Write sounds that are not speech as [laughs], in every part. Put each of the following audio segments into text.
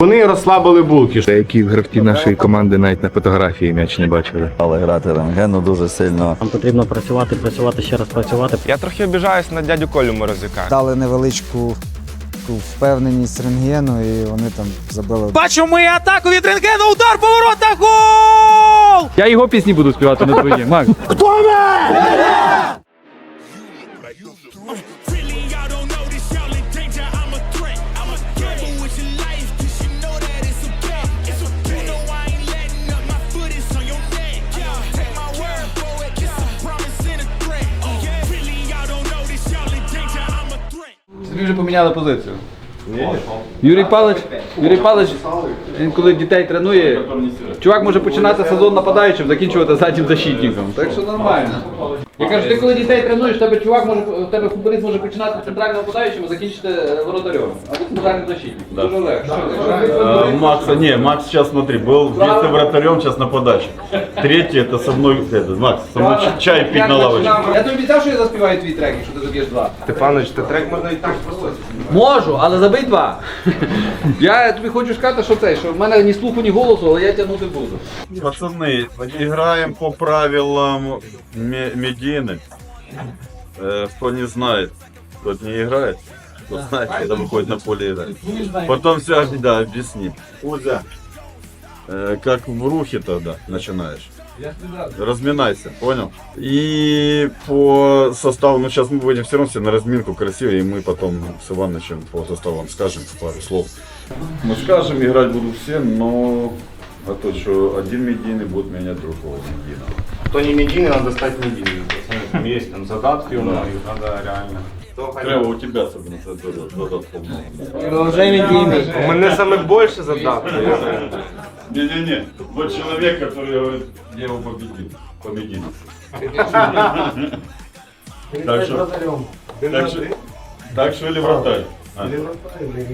Вони розслабили булки. Деякі гравці нашої команди навіть на фотографії м'яч не бачили. Але грати рентгену дуже сильно. Нам потрібно працювати, працювати, ще раз працювати. Я трохи обіжаюсь на дядю Колю Морозюка. дали невеличку впевненість рентгену, і вони там забили. Бачимо ми атаку від рентгену, удар поворота, гол! Я його пісні буду співати на твої. Макс. Really, Собі вже поміняли позицію. Юрій Палич, Юрій Палич, він коли дітей тренує, чувак може починати сезон нападаючим, закінчувати заднім защитником. Так що нормально. Я кажу, ти коли дітей тренуєш, тебе чувак може, у тебе футболіст може починати центральним нападаючим, а закінчити е, воротарем. А ти центральним защитником. Дуже легко. А, Макса, не, Макс сейчас смотри, был в детстве вратарем, сейчас на подаче. Третий это со мной, это, Макс, со мной ч- чай пить на лавочке. Я тобі обіцяв, що я заспіваю твій трек, якщо ти заб'єш два. Степанович, та трек можна і так просто. Можу, але забий два. Я тобі хочу сказати, що це, що в мене ні слуху, ні голосу, але я тягнути буду. Пацаны, играем по правилам Ме- Медины. Э, кто не знает, тот не играет. Кто знает, когда выходит на поле играть. Потом все, да, объясним. Кузя, э, как в рухе тогда начинаешь. Разминайся, понял? И по составу, ну сейчас мы будем все равно все на разминку красиво, и мы потом с Ивановичем по составу вам скажем пару слов. Мы скажем, играть будут все, но а то, что один медийный будет менять другого медийного. Хто не медійний, треба стати медійним Пацани, Там є там задатки у нас, їх треба реально. Треба у тебя особенно задат- задатков много. Вже медійний. У мене саме більше задатків. Не-не-не, вот человек, который говорит, я его победил, по медийности. Так что, так что, так что или вратарь. А? Да. Или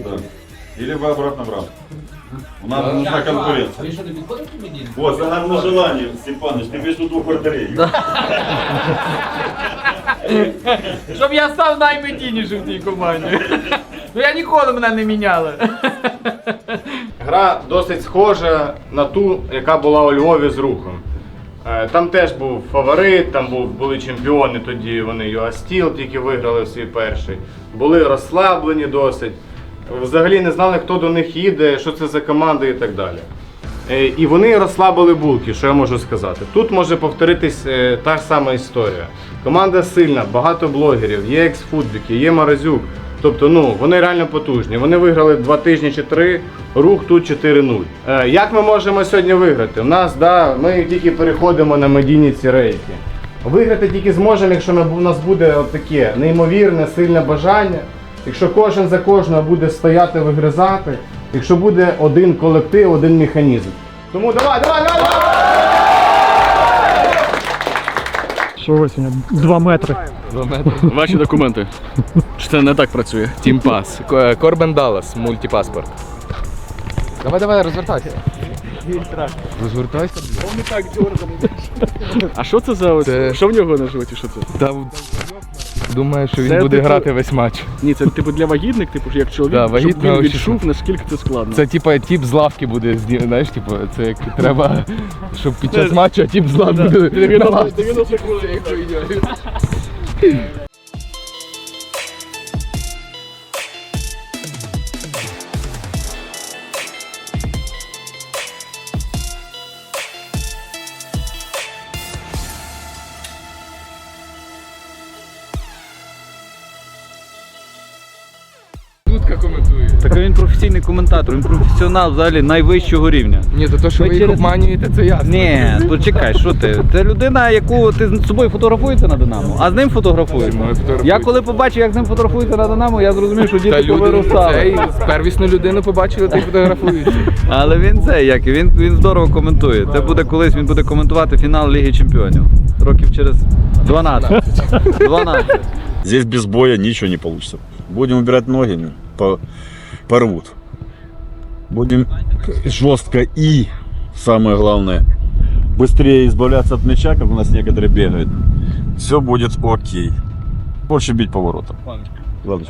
вы обратно в рамку. У нас нужна конкуренция. що, не підходить тобі Вот, загадное желание, Степаныч, ты между двух вратарей. Щоб я став наймедійнішим в цій команді. Ну я ніколи мене не міняли. Гра досить схожа на ту, яка була у Львові з рухом. Е, Там теж був фаворит, там був, були чемпіони, тоді вони Юастіл тільки виграли в свій перший. Були розслаблені досить. Взагалі не знали, хто до них їде, що це за команда і так далі. Е, І вони розслабили булки, що я можу сказати. Тут може повторитись е, та ж сама історія. Команда сильна, багато блогерів, є ексфутбіки, є Маразюк. Тобто, ну вони реально потужні. Вони виграли два тижні чи три, рух тут 4-0. Е, як ми можемо сьогодні виграти? У нас, да, ми тільки переходимо на медійні ці рейки. Виграти тільки зможемо, якщо у нас буде таке неймовірне, сильне бажання. Якщо кожен за кожного буде стояти, вигризати, якщо буде один колектив, один механізм. Тому давай, давай, давай! давай! Що ось сьогодні? Два метри. Ваші документи. Чи це не так працює? Тімпас. Корбен Даллас, мультипаспорт. Давай, давай, розвертайся. Розвертайся. А що це за ось? Це- Що в нього на животі? Що це? Та думаю, що він Це буде типу- грати весь матч. Ні, це типу для вагітних, типу, як чоловік, Да, щоб він ще- відчув, наскільки це складно. Це типа тіп з лавки буде зні- знаєш, типу, це як треба, щоб під час матчу тіп з лавки буде на лавці. 90 хвилин. Дудка коментатор, він професіонал взагалі найвищого рівня. Ні, то, то що Ми ви їх через- обманюєте, це ясно. Ні, почекай, що ти? Це людина, яку ти з собою фотографуєшся на Динамо, а з ним фотографуєшся. Мною. Я коли побачив, як з ним фотографуються на Динамо, я зрозумів, що Та діти люди повиростали. цей, первісну людину побачили, та й фотографуються. [laughs] Але він це як він, він здорово коментує. Це буде колись він буде коментувати фінал Ліги Чемпіонів. Років через 12. 12. [laughs] Здесь без боя ничего не получится. Будем убирать ноги, по- порвут. Будем жестко и, самое главное, быстрее избавляться от мяча, как у нас некоторые бегают. Все будет окей. Больше бить поворотом. Ладно.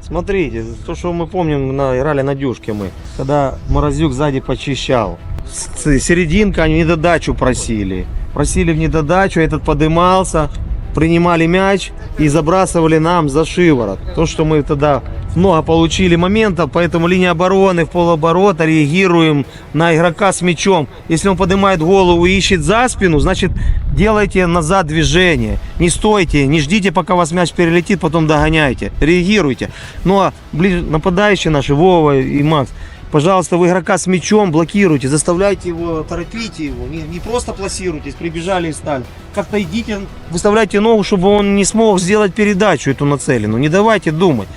Смотрите, то, что мы помним, на, играли на дюшке мы, когда Морозюк сзади почищал. С- Серединка, они недодачу просили. Просили в недодачу, этот подымался, принимали мяч и забрасывали нам за шиворот. То, что мы тогда много получили моментов, поэтому линия обороны в полоборота реагируем на игрока с мячом. Если он поднимает голову и ищет за спину, значит делайте назад движение. Не стойте, не ждите, пока вас мяч перелетит, потом догоняйте. Реагируйте. Ну а ближе нападающие наши, Вова и Макс, Пожалуйста, вы игрока с мячом блокируйте, заставляйте его, торопите его. Не, не просто пласируйтесь, прибежали и стали. Как-то идите, выставляйте ногу, чтобы он не смог сделать передачу эту нацеленную. Не давайте думать.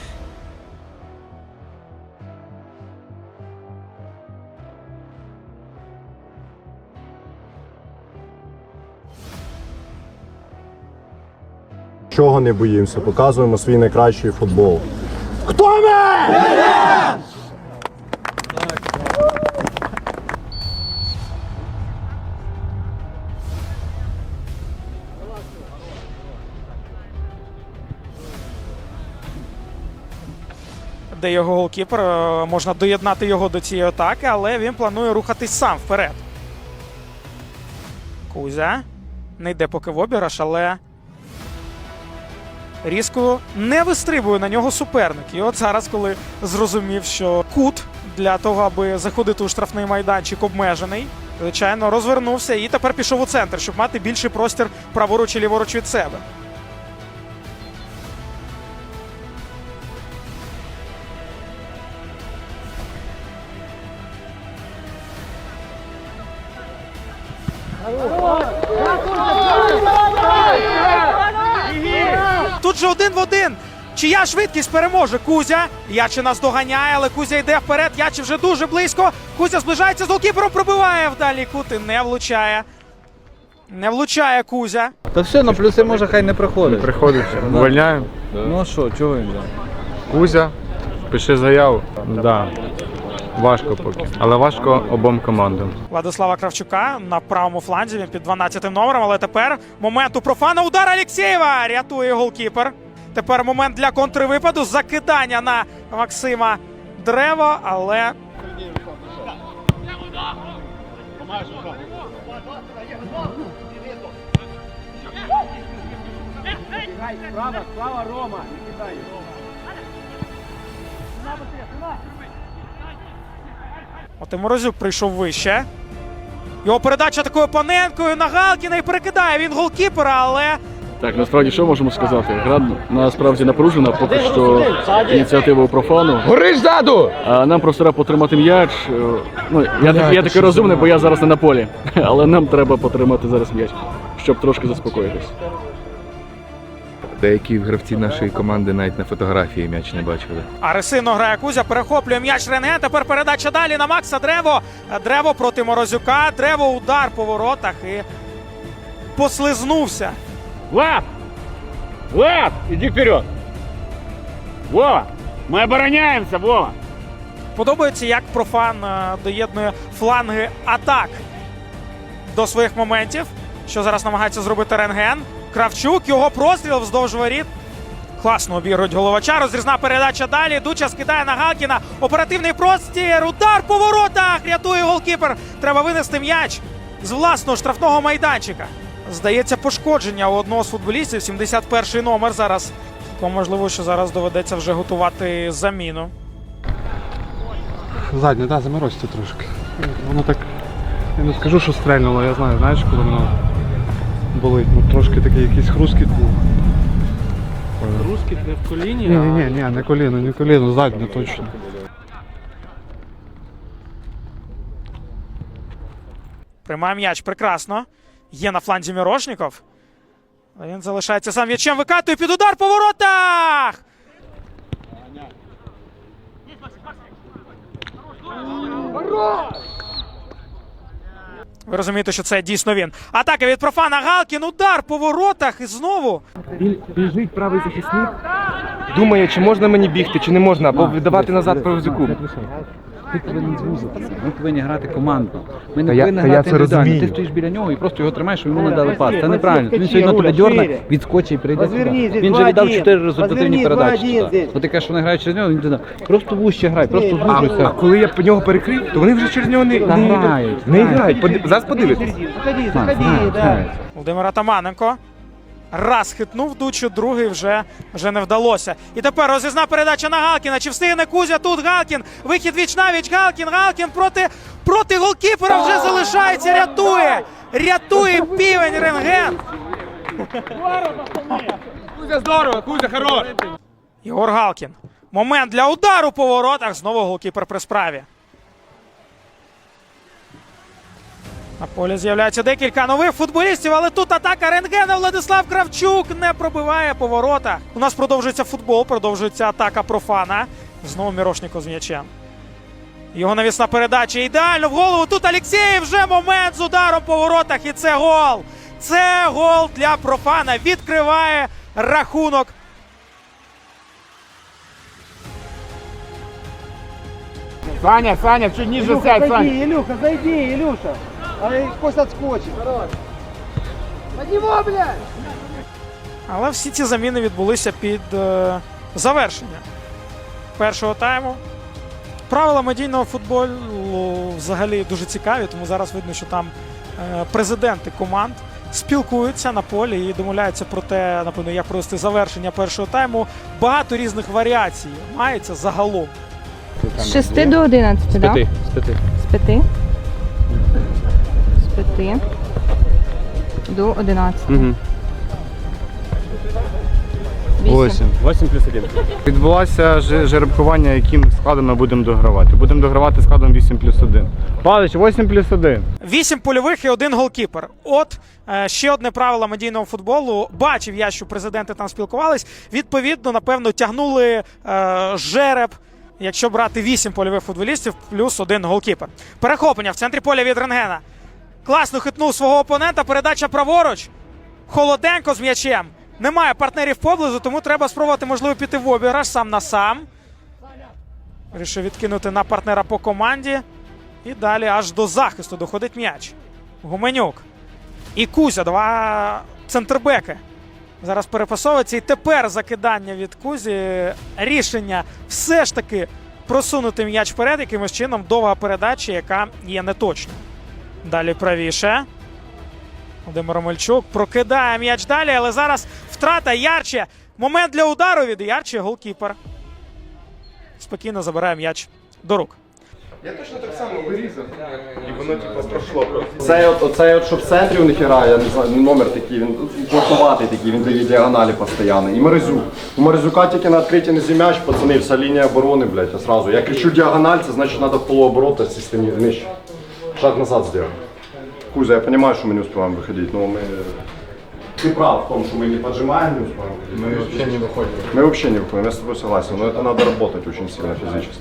Чого не боїмося, показуємо свій найкращий футбол. де його голкіпер. е, Можна доєднати його до цієї атаки, але він планує рухатись сам вперед. Кузя. Не йде поки в обіграш, але різко не вистрибує на нього суперник. І от зараз, коли зрозумів, що кут для того, аби заходити у штрафний майданчик обмежений, звичайно, розвернувся і тепер пішов у центр, щоб мати більший простір праворуч і ліворуч від себе. Тут же один в один. Чия швидкість переможе Кузя. Яче нас доганяє, але Кузя йде вперед. Яче вже дуже близько. Кузя зближається з голкіпером, пробиває вдалі кути. Не влучає. Не влучає Кузя. Та все, на плюси може хай не приходить. Приходить, увольняємо. Ну а що, чого він? Кузя, пиши заяву. Да. Важко поки. Але важко обом командам. Владислава Кравчука на правому фланзі. Він під 12 номером. Але тепер момент у профана. Удар Алєксєєва рятує голкіпер. Тепер момент для контривипаду. Закидання на Максима Древо, але От і Морозюк прийшов вище. Його передача такою паненкою на Галкіна і перекидає він голкіпера, але Так, насправді що можемо сказати? Гра насправді напружена, поки що ініціатива у профану. Гориш ззаду! А нам просто треба потримати м'яч. Е, Ну, я, так- я такий розумний, бо я зараз не на полі. [laughs] Але нам треба потримати зараз м'яч, щоб трошки заспокоїтись. Деякі гравці нашої команди навіть на фотографії м'яч не бачили. Аресино грає Кузя, перехоплює м'яч Ренген. Тепер передача далі на Макса Древо. Древо проти Морозюка. Древо удар по воротах і послизнувся. Влад! Влад! Иди вперед! Вова! Мы обороняемся, Вова! Подобається, як профан е, доєднує фланги атак до своїх моментів. Що зараз намагається зробити Ренген. Кравчук, його простріл вздовж воріт. Класно обігрують головача. Розрізна передача далі. Дуча скидає на Галкіна. Оперативний простір. Удар по воротах. Рятує голкіпер. Треба винести м'яч з власного штрафного майданчика. Здається, пошкодження у одного з футболістів. 71-й номер зараз. Тому можливо, що зараз доведеться вже готувати заміну. Заднє, да, заморозьте трошки. Воно так. Я не скажу, що стрельнуло, я знаю, знаєш, коли воно болить. Ну трошки такий якийсь хрускіт був. Русський не в коліні. Ні, ні, ні, не коліно, не коліно, заднє точно. Приймає м'яч прекрасно. Є на фланзі Мірошніков. Він залишається сам м'ячем. Викатує під удар по воротах. Ви розумієте, що це дійсно він. Атака від профана Галкін. Удар по воротах. І знову. Біжить правий захисник. Думає, чи можна мені бігти, чи не можна, або віддавати назад Провзюку. Ти повинен звузитися. Ми повинні грати командно. Ми не Та повинні я грати індивідуально. Ти стоїш біля нього і просто його тримаєш, щоб йому не дали пас. Це неправильно. Він все одно тебе дьорне, відскочить і прийде сюди. Він же віддав чотири результативні передачі. Бо ти кажеш, що вони грають через нього, він туди. Просто вуще грай, просто звужуйся. коли я по нього перекрив, то вони вже через нього не, грають. не грають. Зараз знають. Володимир Атаманенко. Раз хитнув дучу, другий вже, вже не вдалося. І тепер розрізна передача на Галкіна. Чи встигне Кузя тут Галкін? Вихід віч навіч Галкін. Галкін проти, проти голкіпера вже залишається. Рятує! Рятує півень рентген. Кузя здорово, Кузя хорош. Єгор Галкін. Момент для удару по воротах. Знову голкіпер при справі. На полі з'являється декілька нових футболістів, але тут атака рентгена. Владислав Кравчук не пробиває по воротах. У нас продовжується футбол, продовжується атака профана. Знову Мірошніков з м'ячем. Його навісна передача ідеально в голову. Тут Алєксєєв вже момент з ударом по воротах. І це гол. Це гол для профана. Відкриває рахунок Саня, Саня, чуть ниже сядь, Саня. Ілюха, зайди, а якось отскочив. Поднімо, блядь! Але всі ці заміни відбулися під е, завершення першого тайму. Правила медійного футболу взагалі дуже цікаві, тому зараз видно, що там е, президенти команд спілкуються на полі і домовляються про те, напевно, як провести завершення першого тайму. Багато різних варіацій мається загалом. З 6 до 11, так? З п'яти. З п'яти. З п'яти? 10 до 11. Угу. 8. 8 плюс 1. Відбулося жеребкування, яким складом ми будемо догравати. Будемо догравати складом 8 плюс 1. Павлович, 8 плюс 1. Вісім польових і один голкіпер. От е, ще одне правило медійного футболу. Бачив я, що президенти там спілкувались. Відповідно, напевно, тягнули е, жереб. Якщо брати вісім польових футболістів, плюс один голкіпер. Перехоплення в центрі поля від ренгена. Класно хитнув свого опонента. Передача праворуч. Холоденко з м'ячем. Немає партнерів поблизу, тому треба спробувати, можливо, піти в обіграш сам на сам. Вирішив відкинути на партнера по команді. І далі аж до захисту доходить м'яч. Гуменюк. І Кузя, два центрбеки. Зараз перепасовується. І тепер закидання від Кузі. Рішення все ж таки просунути м'яч вперед, якимось чином довга передача, яка є неточною. Далі правіше. Володимир Омельчук прокидає м'яч далі, але зараз втрата Ярче. Момент для удару від Ярче голкіпер. Спокійно забирає м'яч до рук. І воно типу пройшло. Цей от, оцей от, що в центрі у них грає, я не знаю, ну, номер такий, він плоховатий такий, він дає діагоналі постійно. І Мерезюк. У Мерезюка тільки на відкритті не зім'яч, пацани, вся лінія оборони, блядь, я сразу. Я кричу діагональ, це значить треба в полуоборота сісти нижче. Шаг назад зробити. Кузя, я розумію, що ми не успіваємо виходити, але ми... Ты прав в том, что мы не поджимаем, не успеваем. Ми взагалі не виходимо. Мы вообще не выходим, я с тобой согласен, но это надо работать очень сильно физически.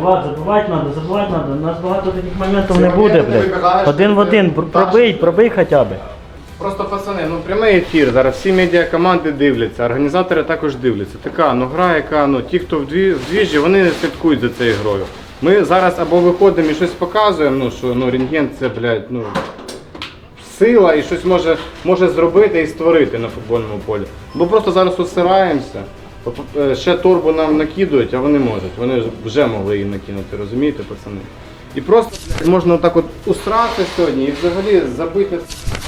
Влад, забивати треба, забивати треба. У нас багато таких моментів не Це буде, момент, ти блядь. вибігаєш, Один в ти один, пр- пробий, пробий хоча б. Просто пацани, ну прямий ефір. Зараз всі медіакоманди дивляться, організатори також дивляться. Така ну гра, яка ну ті, хто в дві в двіжі, вони слідкують за цією грою. Ми зараз або виходимо і щось показуємо, ну що ну рентген це, блядь, ну сила і щось може, може зробити і створити на футбольному полі. Бо просто зараз усираємося. Е, Ще торбу нам накидують, а вони можуть. Вони вже могли її накинути, розумієте, пацани? І просто блядь, можна так от усрати сьогодні і взагалі забити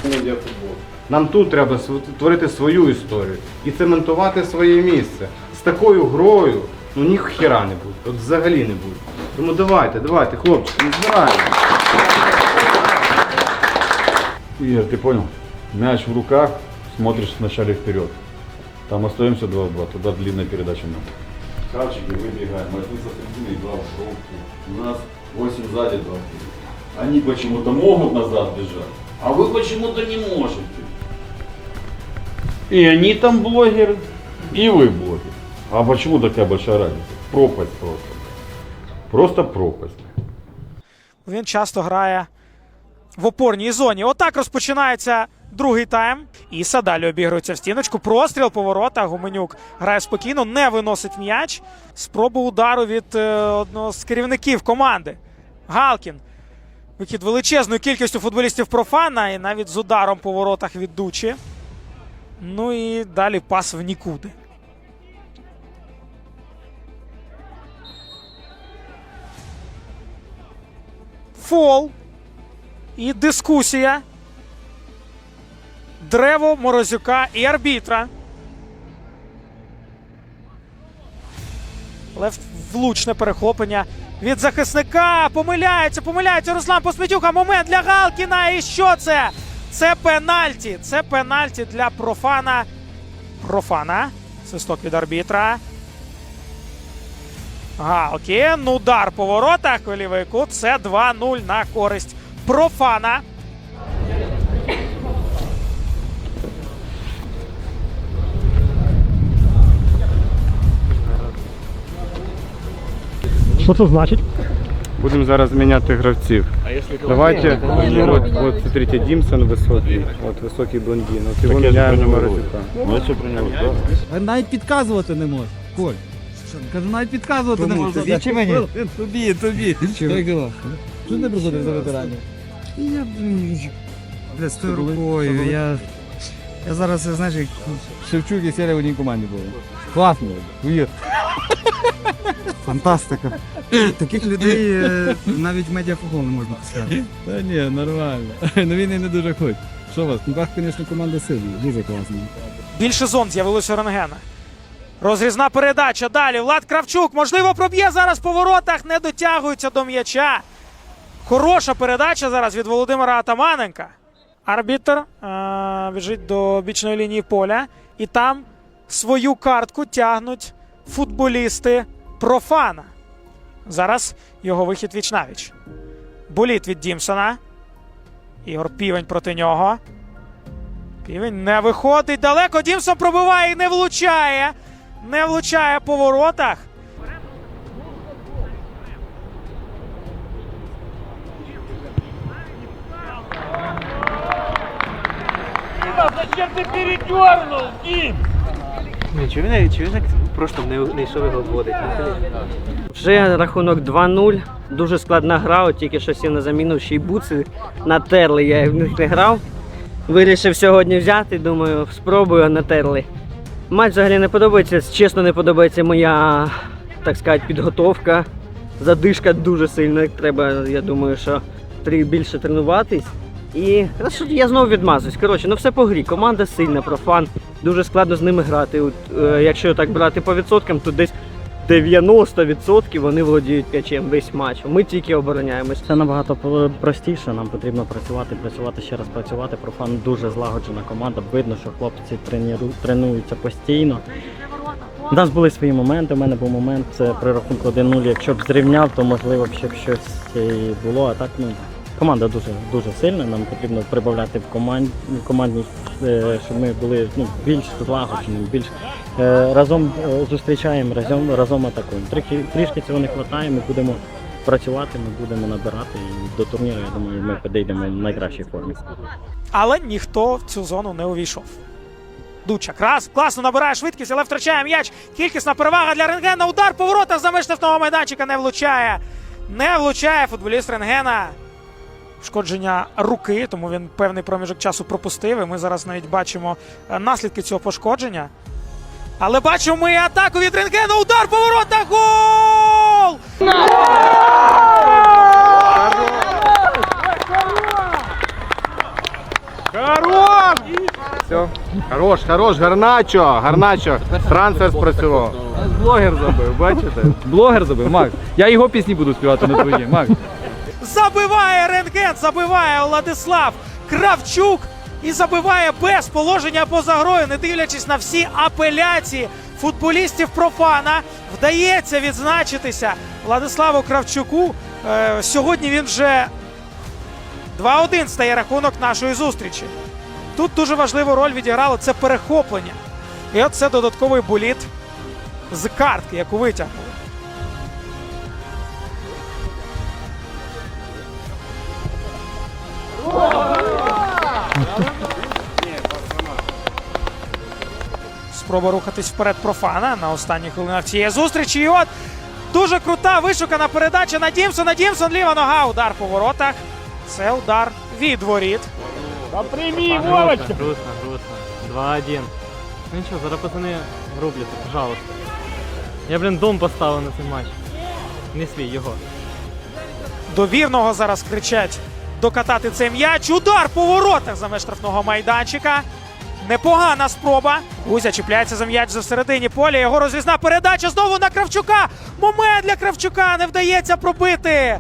медіафутбол. Нам тут треба творити свою історію і цементувати своє місце. З такою грою ну ніхіра не буде. От взагалі не буде. Тому давайте, давайте, хлопчики, не збираємо. Игорь, ты понял? Мяч в руках, смотришь вначале вперед. Там остаемся 2 в 2, туда длинная передача надо. Кравчики выбегаем, один со середины и два в бровку. У нас 8 сзади, 2 вперед. Они почему-то могут назад бежать, а вы почему-то не можете. И они там блогеры, и вы блогеры. А почему такая большая разница? Пропасть просто. Просто пропасть. Він часто грає в опорній зоні. Отак розпочинається Другий тайм. Іса далі обігрується в стіночку. Простріл поворота. Гуменюк грає спокійно, не виносить м'яч. Спроба удару від е, одного з керівників команди. Галкін. Вихід величезною кількістю футболістів профана і навіть з ударом по воротах від Дучі. Ну і далі пас в нікуди. Фол. І дискусія. Древо Морозюка і арбітра. Але влучне перехоплення від захисника. Помиляється, помиляється Руслан Посмітюха. Момент для Галкіна. І що це? Це пенальті. Це пенальті для профана. Профана. Свисток від арбітра. Галкін. Удар по воротах. Лівий кут. Це 2-0 на користь профана. Що це значить? Будемо зараз міняти гравців. Давайте, вот, вот смотрите, Димсон высокий, вот высокий блондин. Вот его меняем на. А навіть підказувати не можеш. Коль. Кажу, навіть підказувати не можна. Тобі чи мені? Тобі, тобі. Як дела? Що ти приходиш за ветеранів? Я, блін, бля, з тою рукою, я... Я зараз, знаєш, як Шевчук і Серія в одній команді були. Класно. Повір. фантастика. Таких людей е, навіть медіафутбол не можна писати. Та ні, нормально. Ну він і не дуже хоче. Що у вас? Ну, Бах, звісно, команда сильна. Дуже класна. Більше зон з'явилося у рентгена. Розрізна передача. Далі Влад Кравчук. Можливо, проб'є зараз по воротах. Не дотягується до м'яча. Хороша передача зараз від Володимира Атаманенка. Арбітр е- біжить до бічної лінії поля. І там свою картку тягнуть футболісти профана. Зараз його вихід віч навіч. Боліт від Дімсона. Ігор Півень проти нього. Півень не виходить далеко. Дімсон пробиває і не влучає. Не влучає по воротах. Чи він, чи він просто не, не йшов його вводить? Вже рахунок 2-0. Дуже складна гра, от тільки що сів на заміну, ще й буци натерли, я в них не грав. Вирішив сьогодні взяти, думаю, спробую, натерли. Матч взагалі не подобається, чесно, не подобається моя, так сказати, підготовка. Задишка дуже сильна. Треба, я думаю, що більше тренуватись. І що я знову відмазуюсь. Коротше, ну все по грі. Команда сильна, профан. Дуже складно з ними грати. От, е, якщо так брати по відсоткам, то десь 90% вони володіють п'ячем весь матч. Ми тільки обороняємось. Це набагато про- простіше. Нам потрібно працювати, працювати ще раз працювати. Профан дуже злагоджена команда. Видно, що хлопці тренуються постійно. У нас були свої моменти. У мене був момент це при рахунку 1-0. Якщо б зрівняв, то можливо б ще б щось і було. А так ну команда дуже дуже сильна. Нам потрібно прибавляти в команд командній, е, щоб ми були ну, більш злагоджені, більш е, разом е, зустрічаємо, разом разом атакуємо. Трохи трішки цього не вистачає. Ми будемо працювати, ми будемо набирати і до турніру. Я думаю, ми підійдемо в найкращій формі. Але ніхто в цю зону не увійшов. Дучак. Раз, класно набирає швидкість, але втрачає м'яч. Кількісна перевага для рентгена. Удар по воротах за штрафного майданчика не влучає. Не влучає футболіст рентгена. Пошкодження руки, тому він певний проміжок часу пропустив. І ми зараз навіть бачимо е, наслідки цього пошкодження. Але бачимо ми атаку від рентгена. Удар по воротах. Гол! Хорош! Все. Хорош, хорош, Гарначо, Гарначо. Трансфер спрацював. Блогер забив, бачите? Блогер забив, Макс. Я його пісні буду співати на твої, Макс. Забиває рентген, забиває Владислав Кравчук і забиває без положення поза грою, не дивлячись на всі апеляції футболістів профана. Вдається відзначитися Владиславу Кравчуку. Е, сьогодні він вже 2-1 стає рахунок нашої зустрічі. Тут дуже важливу роль відіграло це перехоплення. І от це додатковий боліт з картки, яку витягнули. Спроба рухатись вперед профана на останніх хвилинах цієї зустрічі. І от дуже крута вишукана передача на Дімсона. Дімсон ліва нога. Удар по воротах. Це удар від воріт. Та приймі, Вовочка! Грустно, грустно. 2-1. Ну нічого, зараз пацани рубляться, пожалуйста. Я, блін, дом поставив на цей матч. Не свій його. Довірного зараз кричать докатати цей м'яч. Удар по воротах за меж штрафного майданчика. Непогана спроба. Гузя чіпляється за м'яч за всередині поля. Його розрізна передача знову на Кравчука. Момент для Кравчука. Не вдається пробити.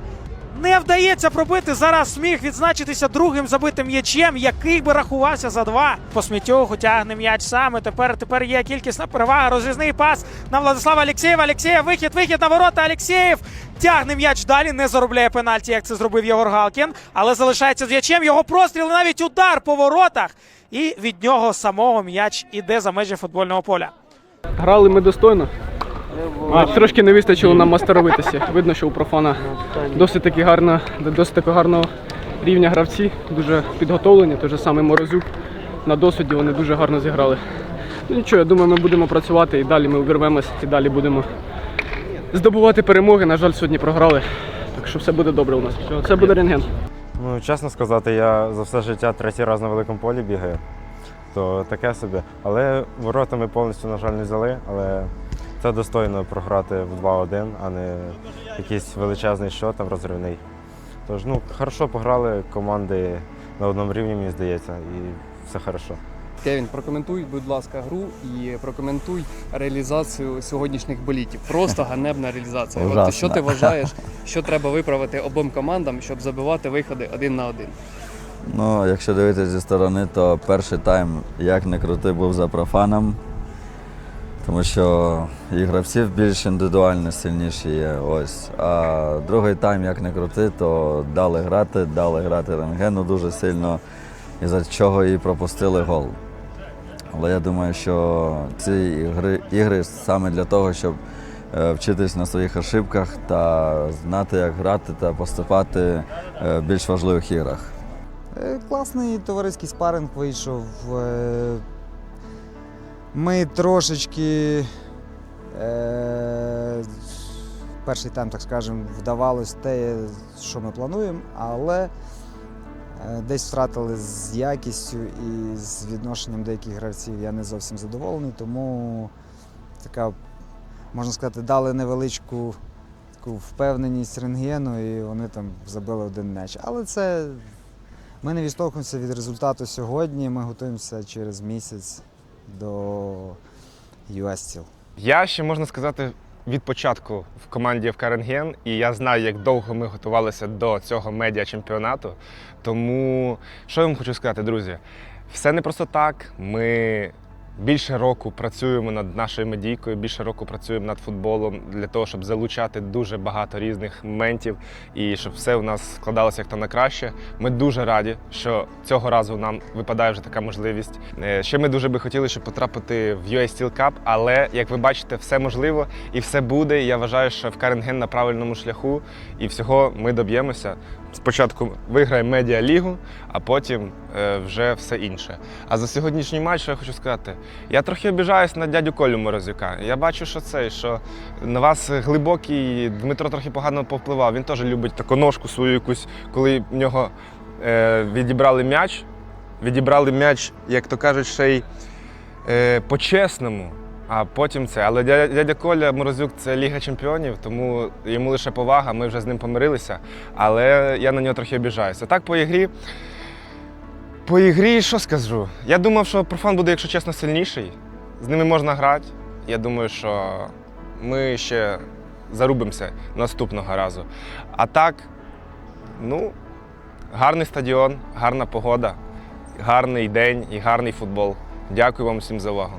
Не вдається пробити. Зараз міг відзначитися другим забитим м'ячем, який би рахувався за два. По сміттюху тягне м'яч саме. Тепер, тепер є кількісна перевага. Розрізний пас на Владислава Алєксєєва. Алєксєєв, вихід, вихід на ворота. Алєксєєв тягне м'яч далі. Не заробляє пенальті, як це зробив Єгор Галкін. Але залишається з м'ячем. Його простріл, навіть удар по воротах. І від нього самого м'яч іде за межі футбольного поля. Грали ми достойно. А, трошки не вистачило нам мастеровитися. Видно, що у профана досить таки гарна, досить таки гарного рівня гравці, дуже підготовлені. Той же самий Морозюк на досвіді вони дуже гарно зіграли. Ну нічого, я думаю, ми будемо працювати і далі ми увірвемось, і далі будемо здобувати перемоги. На жаль, сьогодні програли. Так що все буде добре у нас. Це буде рентген. Ну, чесно сказати, я за все життя третій раз на великому полі бігаю, то таке собі. Але ворота ми повністю, на жаль, не взяли, але це достойно програти в 2-1, а не якийсь величезний що там розривний. Тож, ну, хорошо пограли команди на одному рівні, мені здається, і все хорошо. Кевін, прокоментуй, будь ласка, гру і прокоментуй реалізацію сьогоднішніх болітів. Просто ганебна реалізація. От що ти вважаєш, що треба виправити обом командам, щоб забивати виходи один на один? Ну, якщо дивитися зі сторони, то перший тайм, як не крути, був за профаном. Тому що і гравців більш індивідуально сильніші є. Ось. А другий тайм, як не крути, то дали грати, дали грати рентгену дуже сильно, і за чого і пропустили гол. Але я думаю, що ці ігри, ігри саме для того, щоб е, вчитись на своїх ошибках та знати, як грати та поступати е, в більш важливих іграх. Е, Класний товариський спаринг вийшов. Ми трошечки е, перший тайм, так скажемо, вдавалось те, що ми плануємо, але е, десь втратили з якістю і з відношенням деяких гравців. Я не зовсім задоволений, тому така, можна сказати, дали невеличку впевненість рентгену, і вони там забили один м'яч. Але це ми не відштовхуємося від результату сьогодні. Ми готуємося через місяць до US Я ще можна сказати від початку в команді ФК Рентген, і я знаю, як довго ми готувалися до цього медіа чемпіонату. Тому що я вам хочу сказати, друзі, все не просто так. Ми більше року працюємо над нашою медійкою, більше року працюємо над футболом для того, щоб залучати дуже багато різних моментів і щоб все у нас складалося як то на краще. Ми дуже раді, що цього разу нам випадає вже така можливість. Е, Ще ми дуже би хотіли, щоб потрапити в UA Steel Cup, але як ви бачите, все можливо і все буде. Я вважаю, що в Каренген на правильному шляху, і всього ми доб'ємося. Спочатку виграємо медіалігу, а потім е, вже все інше. А за сьогоднішній матч, що я хочу сказати, я трохи обіжаюсь на дядю Колю Морозюка. Я бачу, що це, що на вас глибокий Дмитро трохи погано повпливав. Він теж любить таку ножку свою якусь, коли в нього е, відібрали м'яч. Відібрали м'яч, як то кажуть, ще й е, по-чесному. А потім це. Але дядя, Коля Морозюк це Ліга Чемпіонів, тому йому лише повага, ми вже з ним помирилися. Але я на нього трохи обіжаюся. Так по ігрі. По ігрі, що скажу? Я думав, що профан буде, якщо чесно, сильніший. З ними можна грати. Я думаю, що ми ще зарубимося наступного разу. А так, ну, гарний стадіон, гарна погода, гарний день і гарний футбол. Дякую вам всім за увагу.